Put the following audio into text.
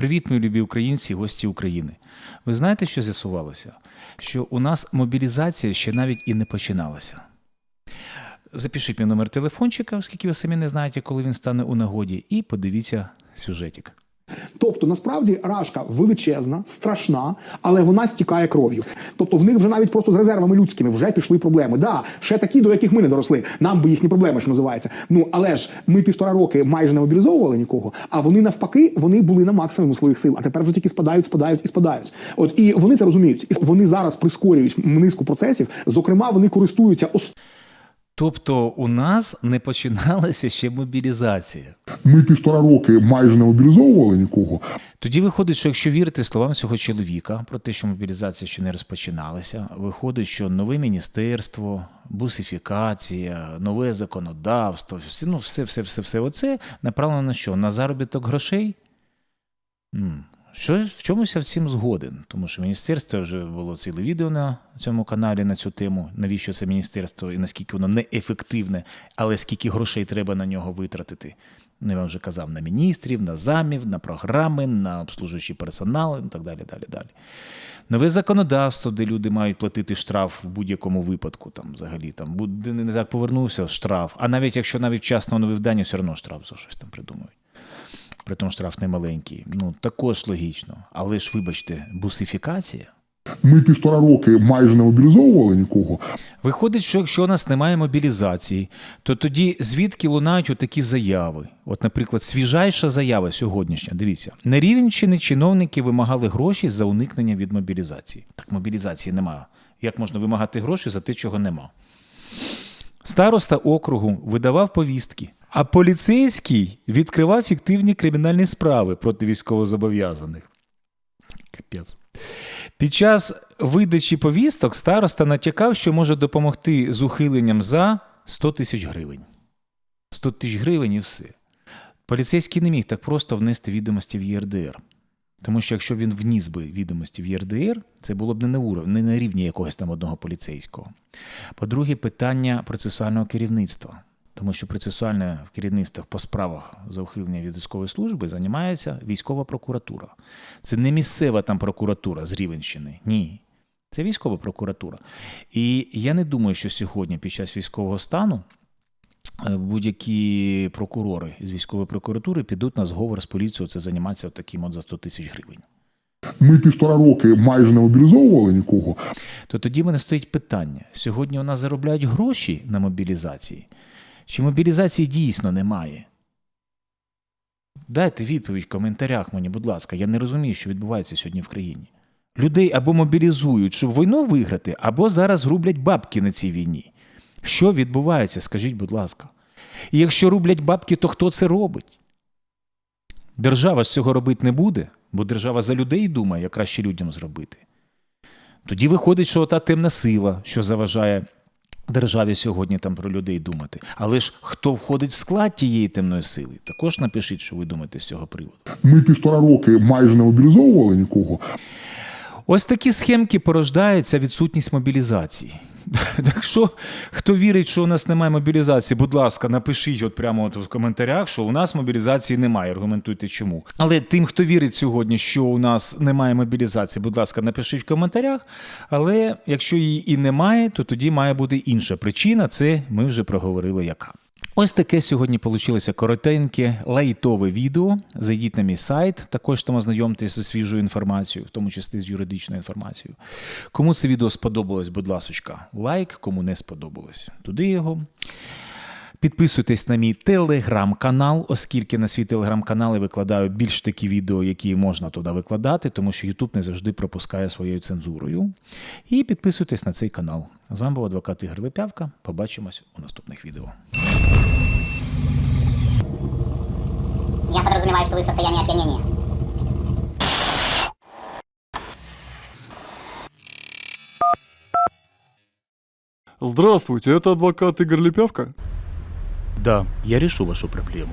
Привіт, мої любі українці, гості України. Ви знаєте, що з'ясувалося? Що у нас мобілізація ще навіть і не починалася. Запишіть мій номер телефончика, оскільки ви самі не знаєте, коли він стане у нагоді, і подивіться сюжетик. Тобто, насправді рашка величезна, страшна, але вона стікає кров'ю. Тобто, в них вже навіть просто з резервами людськими вже пішли проблеми. Да, ще такі, до яких ми не доросли. Нам би їхні проблеми, що називається. Ну але ж ми півтора роки майже не мобілізовували нікого. А вони навпаки, вони були на максимумі своїх сил. А тепер вже тільки спадають, спадають і спадають. От і вони це розуміють. І вони зараз прискорюють низку процесів. Зокрема, вони користуються Тобто у нас не починалася ще мобілізація. Ми півтора роки майже не мобілізовували нікого. Тоді виходить, що якщо вірити словам цього чоловіка про те, що мобілізація ще не розпочиналася, виходить, що нове міністерство, бусифікація, нове законодавство, ну все, все, все, все оце направлено на що? На заробіток грошей? М, Що в чомусь я всім згоден, тому що міністерство вже було ціле відео на цьому каналі на цю тему. Навіщо це міністерство і наскільки воно неефективне, але скільки грошей треба на нього витратити. Ну, я вам вже казав, на міністрів, на замів, на програми, на обслужуючий персонал і так далі, далі, далі. Нове законодавство, де люди мають платити штраф в будь-якому випадку, там взагалі там не так повернувся, штраф. А навіть якщо навіть вчасно оновив дані, все одно штраф за щось там придумують. При тому штраф не маленький. Ну, також логічно. Але ж, вибачте, бусифікація. Ми півтора роки майже не мобілізовували нікого. Виходить, що якщо у нас немає мобілізації, то тоді звідки лунають отакі заяви? От, наприклад, свіжайша заява сьогоднішня. Дивіться, на Рівенщині чиновники вимагали гроші за уникнення від мобілізації. Так мобілізації немає. Як можна вимагати гроші за те, чого нема? Староста округу видавав повістки, а поліцейський відкривав фіктивні кримінальні справи проти військовозобов'язаних. Капець. Під час видачі повісток староста натякав, що може допомогти з ухиленням за 100 тисяч гривень. 100 тисяч гривень і все. Поліцейський не міг так просто внести відомості в ЄРДР. Тому що якщо він вніс би відомості в ЄРДР, це було б не на уровні, не на рівні якогось там одного поліцейського. По-друге, питання процесуального керівництва. Тому що процесуальне в керівництвах по справах за ухилення від військової служби займається військова прокуратура. Це не місцева там прокуратура з Рівенщини. Ні. Це військова прокуратура. І я не думаю, що сьогодні, під час військового стану, е, будь-які прокурори з військової прокуратури підуть на зговор з поліцією, це займатися таким от за 100 тисяч гривень. Ми півтора роки майже не мобілізовували нікого. то тоді в мене стоїть питання: сьогодні у нас заробляють гроші на мобілізації, чи мобілізації дійсно немає? Дайте відповідь в коментарях мені, будь ласка. Я не розумію, що відбувається сьогодні в країні. Людей або мобілізують, щоб війну виграти, або зараз рублять бабки на цій війні. Що відбувається, скажіть, будь ласка. І якщо рублять бабки, то хто це робить? Держава ж цього робити не буде, бо держава за людей думає, як краще людям зробити. Тоді виходить, що та темна сила, що заважає державі сьогодні там про людей думати. Але ж хто входить в склад тієї темної сили? Також напишіть, що ви думаєте з цього приводу. Ми півтора роки майже не мобілізовували нікого. Ось такі схемки порождаються відсутність мобілізації. Так що, хто вірить, що у нас немає мобілізації, будь ласка, напишіть от прямо от в коментарях, що у нас мобілізації немає. Аргументуйте чому. Але тим, хто вірить сьогодні, що у нас немає мобілізації, будь ласка, напишіть в коментарях. Але якщо її і немає, то тоді має бути інша причина. Це ми вже проговорили яка. Ось таке сьогодні вийшло коротеньке лайтове відео. Зайдіть на мій сайт, також там ознайомтесь зі свіжою інформацією, в тому числі з юридичною інформацією. Кому це відео сподобалось, будь ласочка, лайк, кому не сподобалось, туди його. Підписуйтесь на мій телеграм-канал, оскільки на свій телеграм-канал я викладаю більш такі відео, які можна туди викладати, тому що YouTube не завжди пропускає своєю цензурою. І підписуйтесь на цей канал. З вами був адвокат Ігор Лепявка. Побачимось у наступних відео. Подразумеваю, что вы в состоянии опьянения. Здравствуйте, это адвокат Игорь Лепявка? Да, я решу вашу проблему.